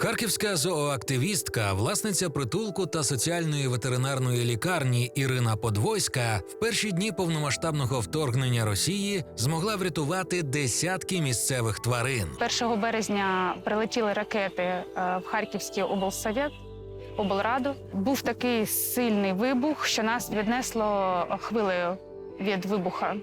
Харківська зооактивістка, власниця притулку та соціальної ветеринарної лікарні Ірина Подвойська в перші дні повномасштабного вторгнення Росії змогла врятувати десятки місцевих тварин. 1 березня прилетіли ракети е, в Харківський облсовет, облраду. Був такий сильний вибух, що нас віднесло хвилею від вибуха.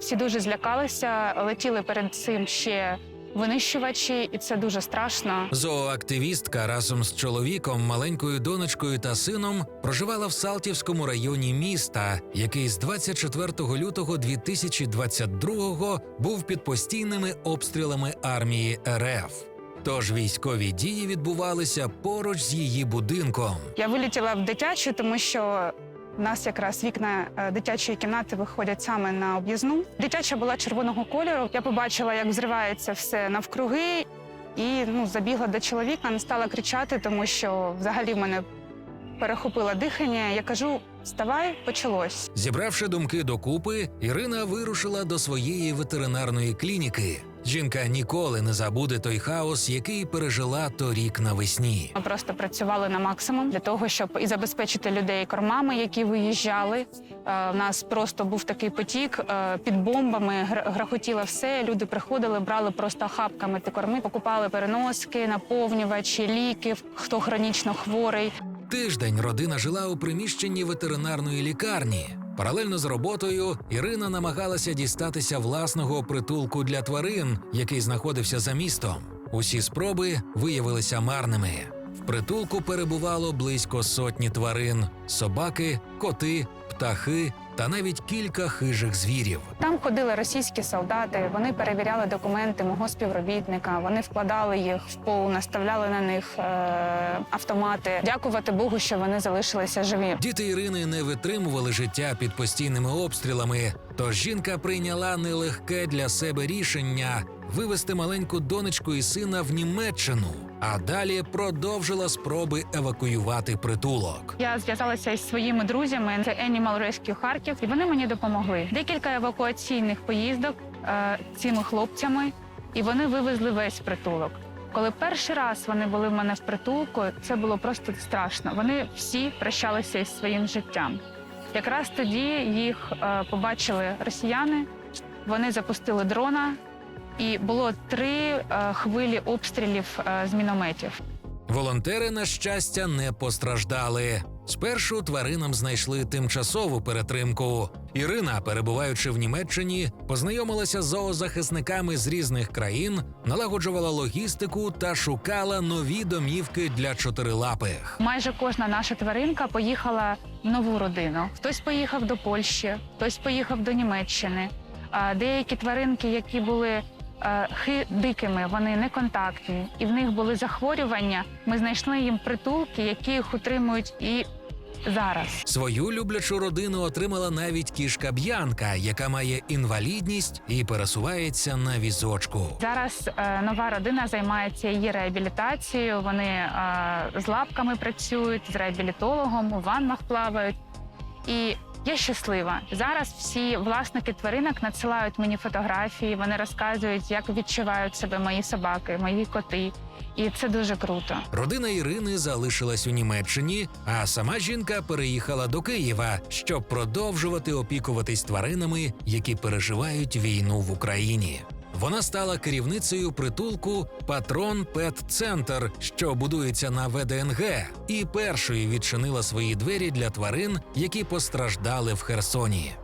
Всі дуже злякалися, летіли перед цим ще винищувачі, і це дуже страшно. Зооактивістка разом з чоловіком, маленькою донечкою та сином проживала в Салтівському районі міста, який з 24 лютого 2022-го був під постійними обстрілами армії РФ. Тож військові дії відбувалися поруч з її будинком. Я вилетіла в дитячу, тому що в нас якраз вікна е, дитячої кімнати виходять саме на об'їзну. Дитяча була червоного кольору. Я побачила, як взривається все навкруги, і ну, забігла до чоловіка, не стала кричати, тому що взагалі в мене перехопило дихання. Я кажу: вставай, почалось. Зібравши думки докупи, Ірина вирушила до своєї ветеринарної клініки. Жінка ніколи не забуде той хаос, який пережила торік навесні. Ми просто працювали на максимум для того, щоб і забезпечити людей кормами, які виїжджали. Е, У нас просто був такий потік е, під бомбами, гр- грохотіло все. Люди приходили, брали просто хапками ті корми, покупали переноски, наповнювачі, ліків, хто хронічно хворий. Тиждень родина жила у приміщенні ветеринарної лікарні. Паралельно з роботою Ірина намагалася дістатися власного притулку для тварин, який знаходився за містом. Усі спроби виявилися марними. В притулку перебувало близько сотні тварин: собаки, коти, птахи та навіть кілька хижих звірів. Там ходили російські солдати. Вони перевіряли документи мого співробітника. Вони вкладали їх в пол, наставляли на них е, автомати. Дякувати Богу, що вони залишилися живі. Діти Ірини не витримували життя під постійними обстрілами, тож жінка прийняла нелегке для себе рішення вивезти маленьку донечку і сина в Німеччину, а далі продовжила спроби евакуювати притулок. Я зв'язалася із своїми друзями. Це Animal Rescue Харків, і вони мені допомогли. Декілька евакуаційних поїздок е, цими хлопцями, і вони вивезли весь притулок. Коли перший раз вони були в мене в притулку, це було просто страшно. Вони всі прощалися із своїм життям. Якраз тоді їх е, побачили росіяни. Вони запустили дрона, і було три е, хвилі обстрілів е, з мінометів. Волонтери, на щастя, не постраждали. Спершу тваринам знайшли тимчасову перетримку. Ірина, перебуваючи в Німеччині, познайомилася з зоозахисниками з різних країн, налагоджувала логістику та шукала нові домівки для чотирилапих. Майже кожна наша тваринка поїхала в нову родину. Хтось поїхав до Польщі, хтось поїхав до Німеччини. А деякі тваринки, які були хи дикими, вони не контактні, і в них були захворювання. Ми знайшли їм притулки, які їх утримують і зараз. Свою люблячу родину отримала навіть кішка Б'янка, яка має інвалідність і пересувається на візочку. Зараз е, нова родина займається її реабілітацією. Вони е, з лапками працюють, з реабілітологом, у ваннах плавають. І я щаслива. Зараз всі власники тваринок надсилають мені фотографії. Вони розказують, як відчувають себе мої собаки, мої коти. І це дуже круто. Родина Ірини залишилась у Німеччині, а сама жінка переїхала до Києва, щоб продовжувати опікуватись тваринами, які переживають війну в Україні. Вона стала керівницею притулку Патрон Пет Центр, що будується на ВДНГ, і першою відчинила свої двері для тварин, які постраждали в Херсоні.